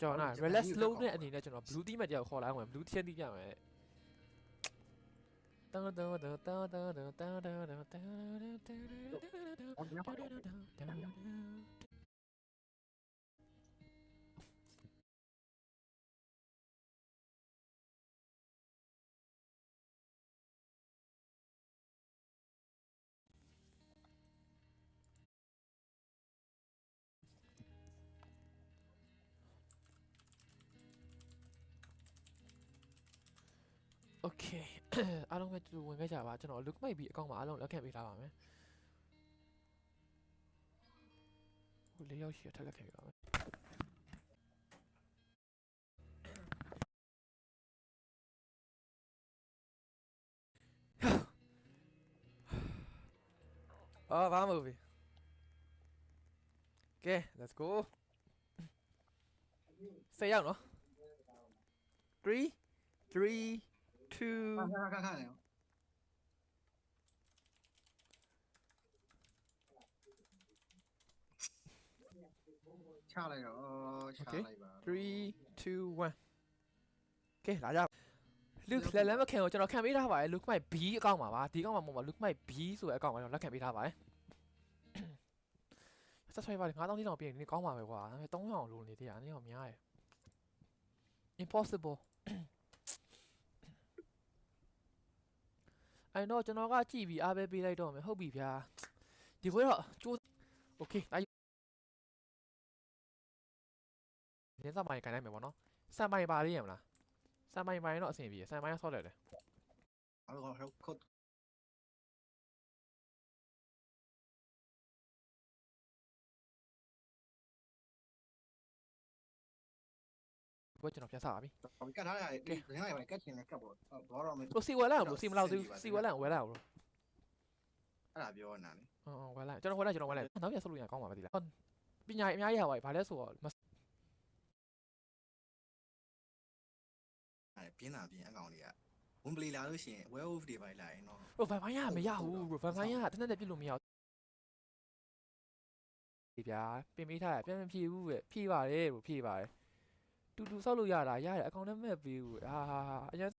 ကျွန်တော်နာ relax slow နဲ့အနေနဲ့ကျွန်တော် blue team တယောက်ခေါ်လာအောင် blue team တိပြမယ်တောင်းတောင်းတောင်းတောင်းတောင်းတောင်းတောင်းတောင်းတောင်းတောင်းတော โอเค အားလုံးပဲတူတူဝင်ခဲ့ကြပါကျွန်တော် look မိတ်ပြီးအကောင့်မှာအားလုံးလက်ခံပေးထားပါမယ်ဟိုလေးယောက်ရှိရထက်လက်ခံပေးပါမယ်အော်ဘာမှမဟုတ်ဘူးကဲ let's go ဆက်ရောက်နော်3 3 2 看看看看了。ချလိုက်တော့ချလိုက်ပါ 3 2 1ကဲလာကြ Luke လက်လက်မခံကိုကျွန်တော်ခံပေးထားပါတယ် Luke မိုက် B အကောင့်မှာပါဒီအကောင့်မှာမဟုတ်ပါ Luke မိုက် B ဆိုတဲ့အကောင့်မှာကျွန်တော်လက်ခံပေးထားပါတယ် subscriber 9000တိတောင်ပြင်နေကောင်းပါပဲကွာဒါပေမဲ့300အောင်လိုနေသေးတာအနေအောင်များတယ် impossible I know ကျွန်တော်ကကြည့်ပြီးအားပဲပေးလိုက်တော့မယ်ဟုတ်ပြီဗျာဒီဘွဲတော့ကျိုး Okay ဒါညစာမိုင်းကန်နိုင်မယ်ပေါ့နော်စံမိုင်းပါလေးရမလားစံမိုင်းပိုင်းတော့အဆင်ပြေစံမိုင်းကဆော့တယ်လေအဲ့တော့ခုတ် ဘွဲကျွန်တော်ပြန်စားပါပြီကတ်ထားရတယ်ဒီငါရကတ်ချင်လည်းကတ်ပေါ့ဘောတော့မဟိုစီဝဲလန်ကိုစီမလောက်သေးဘူးစီဝဲလန်ဝဲလာဘူးအဲ့ဒါပြောနေတာလေဟုတ်ဟုတ်ဝဲလန်ကျွန်တော်ဝဲလန်ကျွန်တော်ဝဲလန်နောက်ပြန်ဆော့လို့ရကောင်းပါမသိလားပညာအများကြီးဟာပါဘာလဲဆိုတော့အဲ့ပြင်းတာပြင်းအကောင်တွေကဝင်ပလီလာလို့ရှိရင် well off တွေပါလာရင်တော့ဟိုဗန်ဖိုင်းရမရဘူးဗန်ဖိုင်းရတနက်တက်ပြစ်လို့မရဘူးဒီဗျာပြင်ပေးထားရပြန်မဖြေဘူးပဲဖြေပါတယ်ဘို့ဖြေပါတယ် တူတူဆောက်လို့ရတာရတယ်အကောင့်နဲ့မဲ့ပေးဘူးအာအရင်